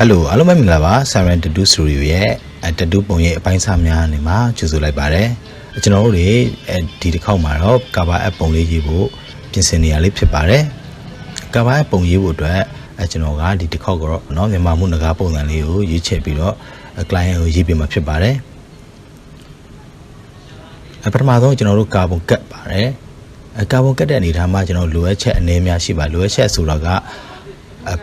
ဟယ်လိုအားလုံးပဲမင်္ဂလာပါဆာရန်တတူစတူဒီယိုရဲ့တတူပုံရဲ့အပိုင်းစားများနေမှာကြိုဆိုလိုက်ပါတယ်ကျွန်တော်တို့တွေဒီတစ်ခေါက်မှာတော့ကာဘာအပ်ပုံလေးရေးဖို့ပြင်ဆင်နေရလေးဖြစ်ပါတယ်ကာဘာအပ်ပုံရေးဖို့အတွက်အဲကျွန်တော်ကဒီတစ်ခေါက်ကတော့เนาะမြန်မာမှုငကားပုံစံလေးကိုရေးချက်ပြီးတော့ client ကိုရေးပြမှာဖြစ်ပါတယ်အပထမဆုံးကျွန်တော်တို့ကာဗွန်ကတ်ပါတယ်အကာဗွန်ကတ်တဲ့အနေထားမှာကျွန်တော်လိုအပ်ချက်အနေများရှိပါလိုအပ်ချက်ဆိုတော့ကအ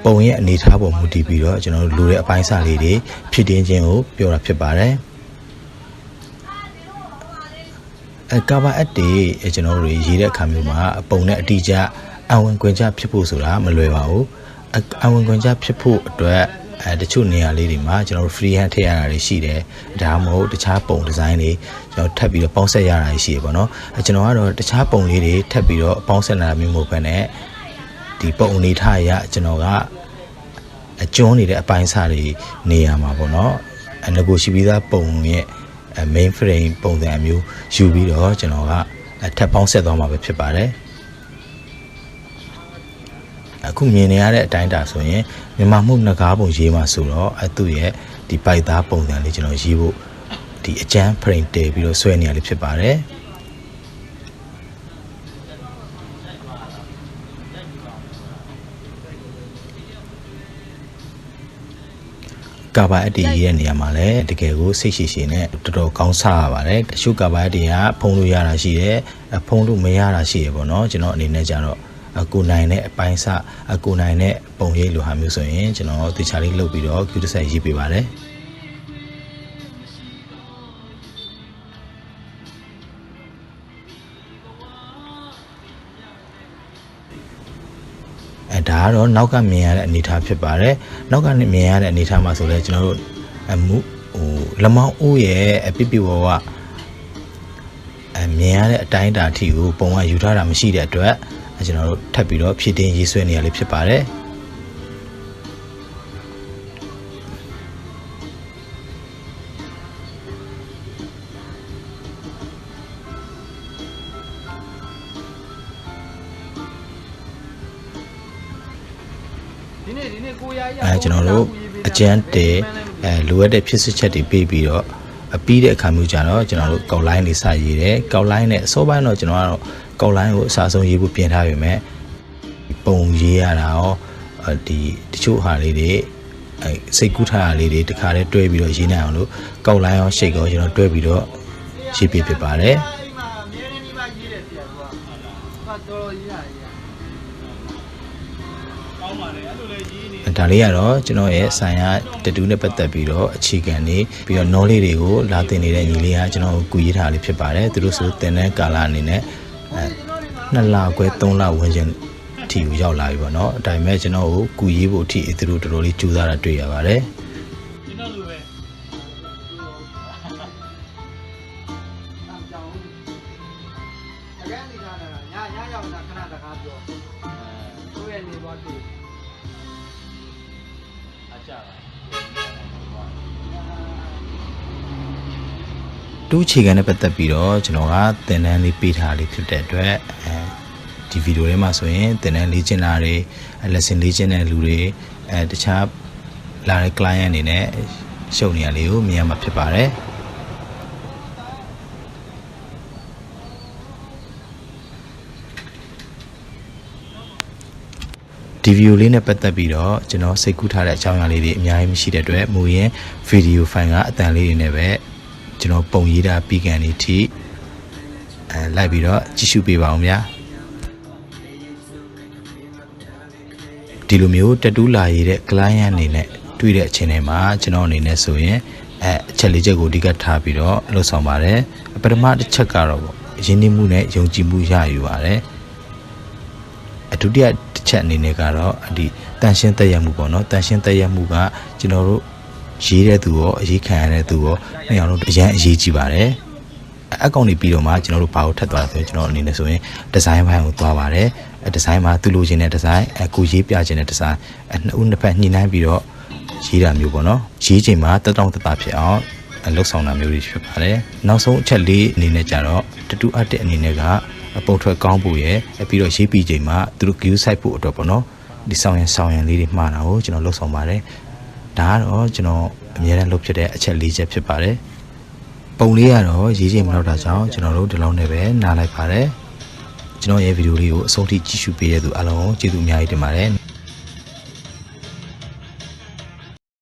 ပုံရဲ့အနေထားပေါ်မူတည်ပြီးတော့ကျွန်တော်တို့လိုတဲ့အပိုင်းအစလေးတွေဖြစ်တင်းခြင်းကိုပြောတာဖြစ်ပါတယ်အကာဘာအက်တွေကျွန်တော်တို့ရေးတဲ့အခါမျိုးမှာအပုံနဲ့အတိအကျအဝင်ခွင်ချဖြစ်ဖို့ဆိုတာမလွယ်ပါဘူးအဝင်ခွင်ချဖြစ်ဖို့အတွက်အဲတချို့နေရာလေးတွေမှာကျွန်တော်တို့ free hand ထည့်ရတာတွေရှိတယ်ဒါမှမဟုတ်တခြားပုံဒီဇိုင်းတွေကျွန်တော်ထပ်ပြီးတော့ပေါင်းဆက်ရတာရှိရပေါ့နော်အဲကျွန်တော်ကတော့တခြားပုံလေးတွေထပ်ပြီးတော့ပေါင်းဆက်လာမျိုးမဟုတ်ဘဲနဲ့ ဒီပုံအနေထားရကျွန်တော်ကအကျွန်းနေတဲ့အပိုင်းစားတွေနေရမှာပေါ့နော်အငကိုရှိပြီးသားပုံရဲ့ main frame ပုံစံအမျိုးယူပြီးတော့ကျွန်တော်ကထပ်ပေါင်းဆက်သွားမှာပဲဖြစ်ပါတယ်အခုမြင်နေရတဲ့အတိုင်းတာဆိုရင်မြန်မာမှုငကားပုံရေးမှာဆိုတော့အသူ့ရဲ့ဒီပိုက်သားပုံစံလေးကျွန်တော်ရေးဖို့ဒီအကျန်း frame တည်ပြီးတော့ဆွဲနေရလေးဖြစ်ပါတယ် ကာဘာအက်တီရေးတဲ့နေရာမှာလည်းတကယ်ကိုစိတ်ရှိရှိနဲ့တော်တော်ကောင်းစားရပါတယ်တချို့ကာဘာအက်တီကဖုံးလို့ရတာရှိတယ်ဖုံးလို့မရတာရှိတယ်ပေါ့နော်ကျွန်တော်အနေနဲ့ကြတော့အကူနိုင်တဲ့အပိုင်းစအကူနိုင်တဲ့ပုံရိပ်လိုဟာမျိုးဆိုရင်ကျွန်တော်တေချာလေးလုပ်ပြီးတော့ Q10 ရေးပေးပါတယ် အဲဒါကတော့နောက်ကမြင်ရတဲ့အနေအထားဖြစ်ပါတယ်နောက်ကနေမြင်ရတဲ့အနေအထားမှာဆိုလဲကျွန်တော်တို့အမှုဟိုလမောင်းအိုးရဲ့အပြပြဝဝအမြင်ရတဲ့အတိုင်းအတာအထိကိုပုံကယူထားတာမရှိတဲ့အတွက်ကျွန်တော်တို့ထပ်ပြီးတော့ဖြည့်တင်းရေးဆွဲနေရလေးဖြစ်ပါတယ် အဲကျွန်တော်တို့အကျန်းတဲအဲလိုအပ်တဲ့ဖြစ်စစ်ချက်တွေပေးပြီးတော့အပြီးတဲ့အခါမျိုးကြတော့ကျွန်တော်တို့ကောက်လိုင်းလေးစရေးတယ်ကောက်လိုင်းနဲ့အစောပိုင်းတော့ကျွန်တော်ကတော့ကောက်လိုင်းကိုအစားဆုံးရေးဖို့ပြင်ထားပြီမဲ့ပုံရေးရတာရောဒီတချို့ဟာလေးတွေအဲစိတ်ကူးထားတာလေးတွေတခါတည်းတွဲပြီးတော့ရေးနိုင်အောင်လို့ကောက်လိုင်းရောရှိတ်ရောကျွန်တော်တွဲပြီးတော့ရေးပြဖြစ်ပါတယ်အမြဲတမ်းဒီမှာရေးတယ်ဆရာကဟာတော်တော်ရေးရတယ် ဒါလေးကတော့ကျွန်တော်ရဲ့ဆိုင်ရာတတူးနဲ့ပတ်သက်ပြီးတော့အခြေခံနေပြီးတော့ knowledge တွေကိုလာသင်နေတဲ့ညီလေးကကျွန်တော်ကိုကူရေးထားလေးဖြစ်ပါတယ်သူတို့ဆိုသင်တဲ့ကာလအနေနဲ့အဲ2လခွဲ3လဝန်းကျင်အထိကိုရောက်လာပြီပေါ့နော်အတိုင်းမဲ့ကျွန်တော်ကိုကူရေးဖို့အထိသူတို့တော်တော်လေးကြိုးစားတာတွေ့ရပါတယ် တူးအခြေခံနဲ့ပတ်သက်ပြီးတော့ကျွန်တော်ကသင်တန်းလေးပေးထားလေးဖြစ်တဲ့အတွက်အဲဒီဗီဒီယိုထဲမှာဆိုရင်သင်တန်းလေ့ကျင့်တာတွေ lesson လေ့ကျင့်တဲ့လူတွေအဲတခြားလာတဲ့ client အနေနဲ့ရှုပ်နေရလေးကိုမြင်ရမှာဖြစ်ပါတယ် ဒီဗီဒီယိုလေးနဲ့ပတ်သက်ပြီးတော့ကျွန်တော်စိတ်ကူးထားတဲ့အကြောင်းအရာလေးတွေအများကြီးမရှိတဲ့အတွက်မူရင်းဗီဒီယိုဖိုင်ကအတန်လေးတွေနဲ့ပဲကျွန်တော်ပုံရေးတာပြီးကန်နေထိအဲလိုက်ပြီးတော့ကြည့်ရှုပေးပါအောင်ဗျာဒီလိုမျိုးတတူးလာရတဲ့ client အနေနဲ့တွေ့တဲ့အချိန်တွေမှာကျွန်တော်အနေနဲ့ဆိုရင်အဲအချက်လေးချက်ကိုအဓိကထားပြီးတော့လှုပ်ဆောင်ပါတယ်ပထမတစ်ချက်ကတော့ပေါ့ရင်းနှီးမှုနဲ့ယုံကြည်မှုရယူပါတယ်အ ဒုတိယတစ်ချက်အနေနဲ့ကတော့ဒီတန်ရှင်းတက်ရမှုပေါ့နော်တန်ရှင်းတက်ရမှုကကျွန်တော်တို့ရေးတဲ့သူရောအရေးခံရတဲ့သူရောနှစ်ယောက်လုံးအရန်အရေးကြီးပါတယ်အကောင့်တွေပြီးတော့မှကျွန်တော်တို့ဘာကိုထပ်သွားလဲဆိုရင်ကျွန်တော်အနေနဲ့ဆိုရင်ဒီဇိုင်းဘိုင်းကိုသွားပါတယ်အဲဒီဇိုင်းမှာသူလိုချင်တဲ့ဒီဇိုင်းအကိုရေးပြချင်တဲ့ဒီဇိုင်းအနှစ်ဦးနှစ်ဖက်ညှိနှိုင်းပြီးတော့ရေးတာမျိုးပေါ့နော်ရေးချိန်မှာတက်တောင့်တတဖြစ်အောင်လှုပ်ဆောင်တာမျိုးတွေဖြစ်ပါတယ်နောက်ဆုံးအချက်လေးအနေနဲ့ကြတော့တတူအပ်တဲ့အနေနဲ့က ပုံထွက်ကောင်းဖို့ရယ်ပြီးတော့ရေးပြီးချိန်မှာသူတို့ view site ဖို့အတွက်ပေါ့နော်ဒီဆောင်ရန်ဆောင်ရန်လေးတွေမှားတာကိုကျွန်တော်လှုပ်ဆောင်ပါတယ်ဒါကတော့ကျွန်တော်အများနဲ့လုပ်ဖြစ်တဲ့အချက်၄ချက်ဖြစ်ပါတယ်ပုံလေးကတော့ရေးချိန်မလောက်တာကြောင့်ကျွန်တော်တို့ဒီလောက်နဲ့ပဲနားလိုက်ပါတယ်ကျွန်တော်ရဲ့ဗီဒီယိုလေးကိုအဆုံးထိကြည့်ရှုပေးတဲ့သူအားလုံးကိုကျေးဇူးအများကြီးတင်ပါတယ်